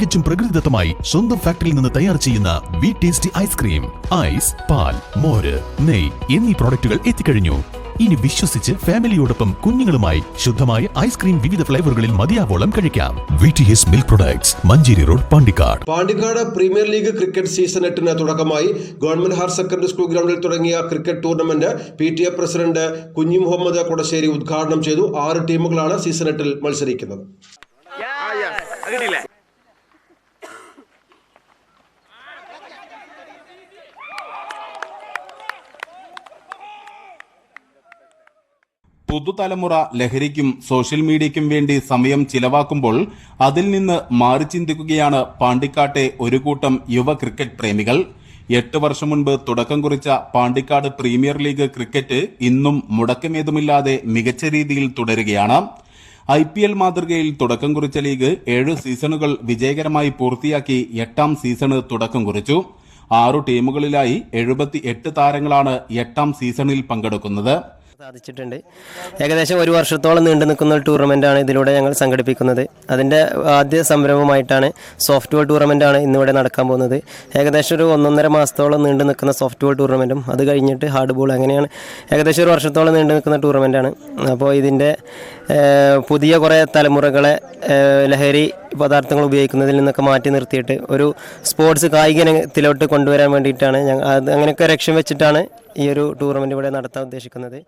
തികച്ചും പ്രകൃതിദത്തമായി സ്വന്തം ഫാക്ടറിയിൽ നിന്ന് തയ്യാർ ചെയ്യുന്ന വി ടേസ്റ്റി ഐസ്ക്രീം ഐസ് പാൽ മോര് നെയ് എന്നീ പ്രോഡക്റ്റുകൾ എത്തിക്കഴിഞ്ഞു. ഇനി വിശ്വസിച്ച് ഫാമിലിയോടൊപ്പം കുഞ്ഞുങ്ങളുമായി ശുദ്ധമായ ഐസ്ക്രീം വിവിധ ഫ്ലേവറുകളിൽ മതിയാവോളം കഴിക്കാം. V T S milk products Manjeri road Pandikkad. Pandikkad premier league cricket season എട്ടിന് തുടക്കമായി ഗവൺമെന്റ് ഹയർ സെക്കൻഡറി സ്കൂൾ ഗ്രൗണ്ടിൽ തുടങ്ങിയ cricket tournament P T A president Kunhi Muhammad Kodassery ഉദ്ഘാടനം ചെയ്തു. ആറ് ടീമുകളാണ് സീസൺ എട്ടിൽ മത്സരിക്കുന്നത്. പുതുതലമുറ ലഹരിക്കും സോഷ്യൽ മീഡിയയ്ക്കും വേണ്ടി സമയം ചിലവാക്കുമ്പോൾ അതിൽ നിന്ന് മാറി ചിന്തിക്കുകയാണ് പാണ്ടിക്കാട്ടെ ഒരു കൂട്ടം യുവ ക്രിക്കറ്റ് പ്രേമികൾ. എട്ട് വർഷം മുൻപ് തുടക്കം കുറിച്ച പാണ്ടിക്കാട് പ്രീമിയർ ലീഗ് ക്രിക്കറ്റ് ഇന്നും മുടക്കമേതുമില്ലാതെ മികച്ച രീതിയിൽ തുടരുകയാണ്. ഐ പി എൽ മാതൃകയിൽ തുടക്കം കുറിച്ച ലീഗ് ഏഴ് സീസണുകൾ വിജയകരമായി പൂർത്തിയാക്കി എട്ടാം സീസണ് തുടക്കം കുറിച്ചു. ആറു ടീമുകളിലായി എഴുപത്തി എട്ട് താരങ്ങളാണ് എട്ടാം സീസണിൽ പങ്കെടുക്കുന്നത്. സാധിച്ചിട്ടുണ്ട്. ഏകദേശം ഒരു വർഷത്തോളം നീണ്ടു നിൽക്കുന്ന ടൂർണമെന്റാണ് ഇതിലൂടെ ഞങ്ങൾ സംഘടിപ്പിക്കുന്നത്. അതിന്റെ ആദ്യ സംരംഭമായിട്ടാണ് സോഫ്റ്റ് ബോൾ ടൂർണമെന്റാണ് ഇന്നിവിടെ നടക്കാൻ പോകുന്നത്. ഏകദേശം ഒരു ഒന്നൊന്നര മാസത്തോളം നീണ്ടു നിൽക്കുന്ന സോഫ്റ്റ് ബോൾ ടൂർണമെന്റും അത് കഴിഞ്ഞിട്ട് ഹാർഡ് ബോൾ അങ്ങനെയാണ് ഏകദേശം ഒരു വർഷത്തോളം നീണ്ടു നിൽക്കുന്ന ടൂർണമെന്റാണ് അപ്പോൾ ഇതിന്റെ പുതിയ കുറേ തലമുറകളെ ലഹരി പദാർത്ഥങ്ങൾ ഉപയോഗിക്കുന്നതിൽ നിന്നൊക്കെ മാറ്റി നിർത്തിയിട്ട് ഒരു സ്പോർട്സ് കായിക ഇനത്തിലോട്ട് കൊണ്ടുവരാൻ വേണ്ടിയിട്ടാണ് ഞങ്ങൾ അങ്ങനെയൊക്കെ ലക്ഷ്യം വെച്ചിട്ടാണ് ഈ ഒരു ടൂർണമെന്റ് ഇവിടെ നടത്താൻ ഉദ്ദേശിക്കുന്നത്.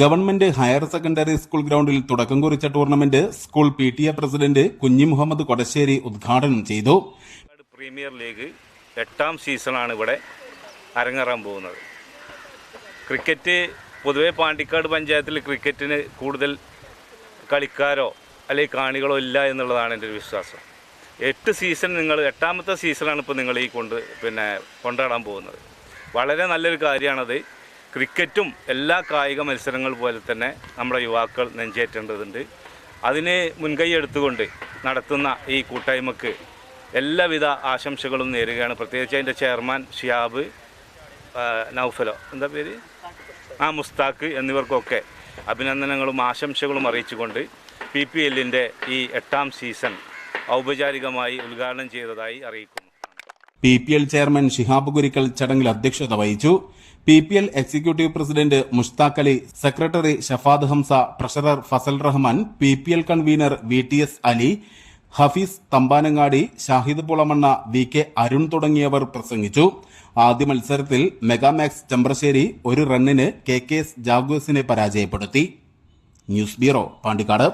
ഗവൺമെന്റ് ഹയർ സെക്കൻഡറി സ്കൂൾ ഗ്രൗണ്ടിൽ തുടക്കം കുറിച്ച tournament school P T A president Kunhi Muhammad Kodassery ഉദ്ഘാടനം ചെയ്തു. പ്രീമിയർ ലീഗ് എട്ടാം സീസണാണ് ഇവിടെ അരങ്ങേറാൻ പോകുന്നത്. ക്രിക്കറ്റ് പൊതുവെ പാണ്ടിക്കാട് പഞ്ചായത്തിൽ ക്രിക്കറ്റിന് കൂടുതൽ കളിക്കാരോ അല്ലെങ്കിൽ കാണികളോ ഇല്ല എന്നുള്ളതാണ് എന്റെ ഒരു വിശ്വാസം. എട്ട് സീസൺ നിങ്ങൾ എട്ടാമത്തെ സീസണാണ് ഇപ്പോൾ നിങ്ങൾ ഈ കൊണ്ട് പിന്നെ കൊണ്ടാടാൻ പോകുന്നത്. വളരെ നല്ലൊരു കാര്യമാണത് ക്രിക്കറ്റും എല്ലാ കായിക മത്സരങ്ങൾ പോലെ തന്നെ നമ്മുടെ യുവാക്കൾ നെഞ്ചേറ്റേണ്ടതുണ്ട്. അതിന് മുൻകൈ എടുത്തുകൊണ്ട് നടത്തുന്ന ഈ കൂട്ടായ്മക്ക് എല്ലാവിധ ആശംസകളും നേരുകയാണ്. പ്രത്യേകിച്ച് അതിന്റെ ചെയർമാൻ ഷിയാബ് നൗഫലോ. എന്താ പേര്? ആ മുസ്താഖ് എന്നിവർക്കൊക്കെ അഭിനന്ദനങ്ങളും ആശംസകളും അറിയിച്ചുകൊണ്ട് പി പി എല്ലിന്റെ ഈ എട്ടാം സീസൺ ഔപചാരികമായി ഉദ്ഘാടനം ചെയ്തതായി അറിയിക്കുന്നു. P P L chairman Shihab Gurikkal ചടങ്ങിൽ അധ്യക്ഷത വഹിച്ചു. P P L executive president Mushtaq Ali secretary Shafad Hamsa treasurer Fazal Rahman P P L convener V T S Ali Hafeez Thambanangadi Shahid Pulamanna V K Arun തുടങ്ങിയവർ പ്രസംഗിച്ചു. ആദ്യ മത്സരത്തിൽ Megamax Chembrassery ഒരു റണ്ണിന് K K S ജാഗ്വസിനെ പരാജയപ്പെടുത്തി. News bureau Pandikkad.